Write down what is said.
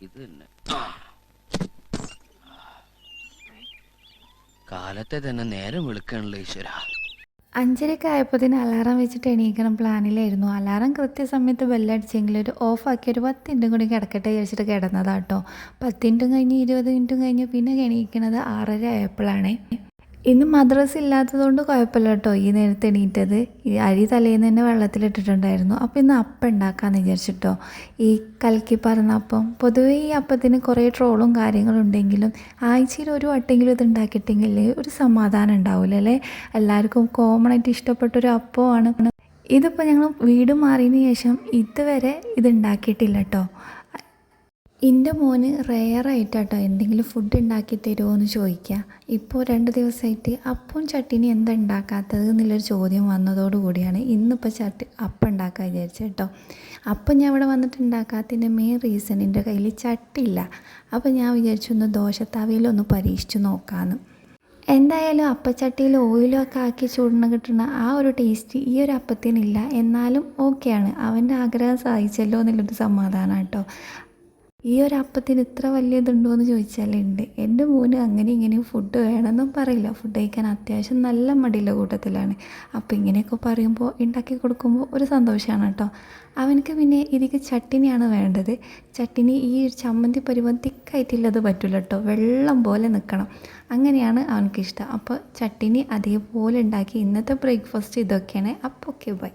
ഇത് തന്നെ. കാലത്തെ തന്നെ നേരം വിളിക്കണല്ലോ ഈശ്വര. അഞ്ചരയ്ക്ക് ആയപ്പോഴത്തേന് അലാറം വെച്ചിട്ട് എണീക്കണം പ്ലാനിലായിരുന്നു. അലാറം കൃത്യസമയത്ത് ബെല്ലടിച്ചെങ്കിൽ ഒരു ഓഫാക്കി ഒരു പത്ത് മിനിറ്റും കൂടി കിടക്കട്ടെ വിചാരിച്ചിട്ട് കിടന്നതാട്ടോ പത്ത് മിനിറ്റും കഴിഞ്ഞ് ഇരുപത് മിനിറ്റും കഴിഞ്ഞ് പിന്നെ എണീക്കണത് ആറര ആയപ്പോഴാണേ. ഇന്ന് മദ്രസ ഇല്ലാത്തതുകൊണ്ട് കുഴപ്പമില്ല കേട്ടോ. ഈ നേരത്തെ എണീറ്റത്. ഈ അരി തലേന്ന് തന്നെ വെള്ളത്തിലിട്ടിട്ടുണ്ടായിരുന്നു. അപ്പോൾ ഇന്ന് അപ്പം ഉണ്ടാക്കാമെന്ന് വിചാരിച്ചിട്ടോ. ഈ കലക്കി പറഞ്ഞ അപ്പം. പൊതുവേ ഈ അപ്പത്തിന് കുറേ ട്രോളും കാര്യങ്ങളും ഉണ്ടെങ്കിലും ആഴ്ചയിൽ ഒരു വട്ടെങ്കിലും ഇത് ഉണ്ടാക്കിയിട്ടെങ്കിൽ ഒരു സമാധാനം ഉണ്ടാവില്ല അല്ലേ? എല്ലാവർക്കും കോമൺ ആയിട്ട് ഇഷ്ടപ്പെട്ട ഒരു അപ്പമാണ്. ഇതിപ്പോൾ ഞങ്ങൾ വീട് മാറിയതിന് ശേഷം ഇതുവരെ ഇത് ഉണ്ടാക്കിയിട്ടില്ല കേട്ടോ. എന്റെ മോന് റെയറായിട്ടാട്ടോ എന്തെങ്കിലും ഫുഡ് ഉണ്ടാക്കി തരുമോ എന്ന് ചോദിക്കുക ഇപ്പോൾ രണ്ട് ദിവസമായിട്ട് അപ്പം ചട്ടിനി എന്താ ഉണ്ടാക്കാത്തത് എന്നുള്ളൊരു ചോദ്യം വന്നതോടുകൂടിയാണ് ഇന്നിപ്പോൾ ചട്ടി അപ്പം ഉണ്ടാക്കാൻ വിചാരിച്ചത് കേട്ടോ അപ്പം ഞാൻ ഇവിടെ വന്നിട്ട് ഉണ്ടാക്കാത്തതിന്റെ മെയിൻ റീസൺ എന്റെ കയ്യിൽ ചട്ടിയില്ല അപ്പോൾ ഞാൻ വിചാരിച്ചു ഒന്ന് ദോശത്താവയിലൊന്ന് പരീക്ഷിച്ച് നോക്കാമെന്ന് എന്തായാലും അപ്പച്ചട്ടിയിൽ ഓയിലും ഒക്കെ ആക്കി ചൂടണ കിട്ടുന്ന ആ ഒരു ടേസ്റ്റ് ഈ ഒരു അപ്പത്തിനില്ല. എന്നാലും ഓക്കെയാണ് അവന്റെ ആഗ്രഹം സാധിച്ചല്ലോ എന്നുള്ളൊരു സമാധാനം കേട്ടോ ഈ ഒരു അപ്പത്തിന് ഇത്ര വലിയ ഇതുണ്ടോ എന്ന് ചോദിച്ചാലുണ്ട് എന്റെ മോന് അങ്ങനെ ഇങ്ങനെ ഫുഡ് വേണമെന്നും പറയില്ല. ഫുഡ് കഴിക്കാൻ അത്യാവശ്യം നല്ല മടിയുള്ള കൂട്ടത്തിലാണ്. അപ്പോൾ ഇങ്ങനെയൊക്കെ പറയുമ്പോൾ ഉണ്ടാക്കി കൊടുക്കുമ്പോൾ ഒരു സന്തോഷമാണ് കേട്ടോ. അവനക്ക് പിന്നെ ഇതിക്ക് ചട്ടിനിയാണ് വേണ്ടത്. ചട്ടിനി ഈ ഒരു ചമ്മന്തി പരുവം തിക്കായിട്ടുള്ളത് പറ്റില്ല കേട്ടോ. വെള്ളം പോലെ നിൽക്കണം അങ്ങനെയാണ് അവനക്ക് ഇഷ്ടം. അപ്പോൾ ചട്ടിനി അതേപോലെ ഉണ്ടാക്കി ഇന്നത്തെ ബ്രേക്ക്ഫാസ്റ്റ് ഇതൊക്കെയാണ്. അപ്പോൾ ഓക്കെ ബൈ